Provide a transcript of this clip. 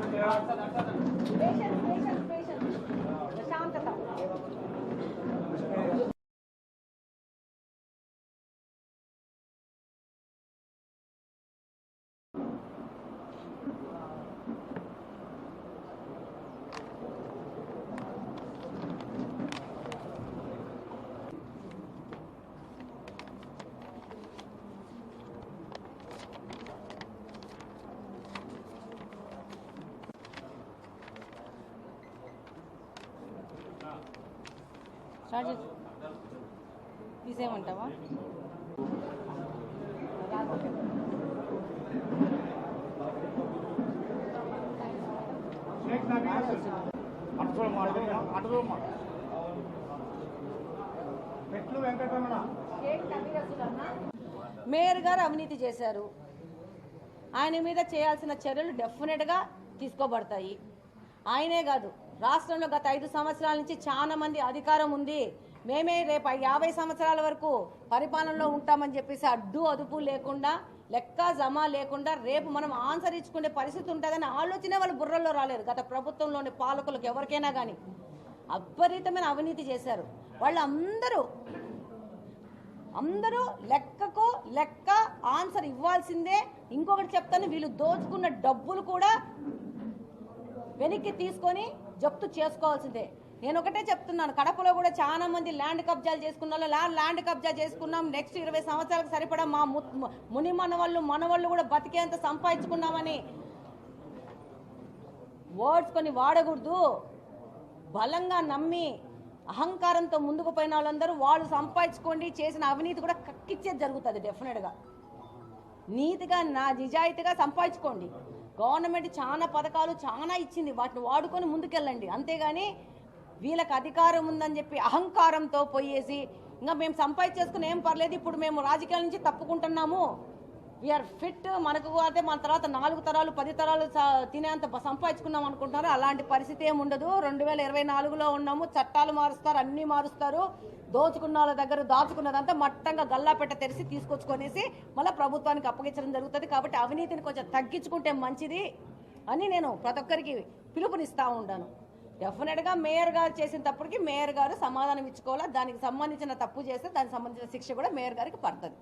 Patience patience patience शांत था start చేసి తీసేయమంటావా? మేయర్ గారు అవినీతి చేశారు. ఆయన మీద చేయాల్సిన చర్యలు డెఫినెట్గా తీసుకోబడతాయి. ఆయనే కాదు. రాష్ట్రంలో గత ఐదు సంవత్సరాల నుంచి చాలా మంది అధికారం ఉంది. మేమే రేపు యాభై సంవత్సరాల వరకు పరిపాలనలో ఉంటామని చెప్పేసి అడ్డు అదుపు లేకుండా లెక్క జమ లేకుండా రేపు మనం ఆన్సర్ ఇచ్చుకునే పరిస్థితి ఉంటుందని ఆలోచనే వాళ్ళు బుర్రల్లో రాలేదు. గత ప్రభుత్వంలోని పాలకులకు ఎవరికైనా కానీ అపరితమైన అవినీతి చేశారు. వాళ్ళందరూ అందరూ లెక్కకు లెక్క ఆన్సర్ ఇవ్వాల్సిందే. ఇంకొకటి చెప్తాను వీళ్ళు దోచుకున్న డబ్బులు కూడా వెనక్కి తీసుకొని జప్తు చేసుకోవాల్సిందే. నేను ఒకటే చెప్తున్నాను కడపలో కూడా చాలా మంది ల్యాండ్ కబ్జాలు చేసుకున్న వాళ్ళు ల్యాండ్ ల్యాండ్ కబ్జా చేసుకున్నాం. నెక్స్ట్ ఇరవై సంవత్సరాలకు సరిపడా మా ముని మనవాళ్ళు మనవాళ్ళు కూడా బతికేంత సంపాదించుకున్నామని వర్డ్స్ కొన్ని వాడకూడదు. బలంగా నమ్మి అహంకారంతో ముందుకు పోయిన వాళ్ళందరూ వాళ్ళు సంపాదించుకోండి చేసిన అవినీతి కూడా కక్కిచ్చేది జరుగుతుంది డెఫినెట్గా నీతిగా నా నిజాయితీగా సంపాదించుకోండి. గవర్నమెంట్ చాలా పథకాలు చాలా ఇచ్చింది. వాటిని వాడుకొని ముందుకెళ్ళండి. అంతేగాని వీళ్ళకి అధికారం ఉందని చెప్పి అహంకారంతో పోయేసి ఇంకా మేము సంపాదించేసుకుని ఏం పర్లేదు ఇప్పుడు మేము రాజకీయాల నుంచి తప్పుకుంటున్నాము. వీఆర్ ఫిట్ మనకు అయితే మన తర్వాత నాలుగు తరాలు పది తరాలు తినేంత సంపాదించుకున్నాం అనుకుంటున్నారు. అలాంటి పరిస్థితి ఏమి ఉండదు. రెండు వేల ఇరవై నాలుగులో ఉన్నాము. చట్టాలు మారుస్తారు అన్నీ మారుస్తారు. దోచుకున్న వాళ్ళ దగ్గర దాచుకున్నదంతా మట్టంగా గల్లాపెట్ట తెరిచి తీసుకొచ్చుకొనేసి మళ్ళీ ప్రభుత్వానికి అప్పగించడం జరుగుతుంది. కాబట్టి అవినీతిని కొంచెం తగ్గించుకుంటే మంచిది అని నేను ప్రతి ఒక్కరికి పిలుపునిస్తా ఉంటాను. డెఫినెట్గా మేయర్ గారు చేసిన తప్పుడుకి మేయర్ గారు సమాధానం ఇచ్చుకోవాలా? దానికి సంబంధించిన తప్పు చేస్తే దానికి సంబంధించిన శిక్ష కూడా మేయర్ గారికి పడుతుంది.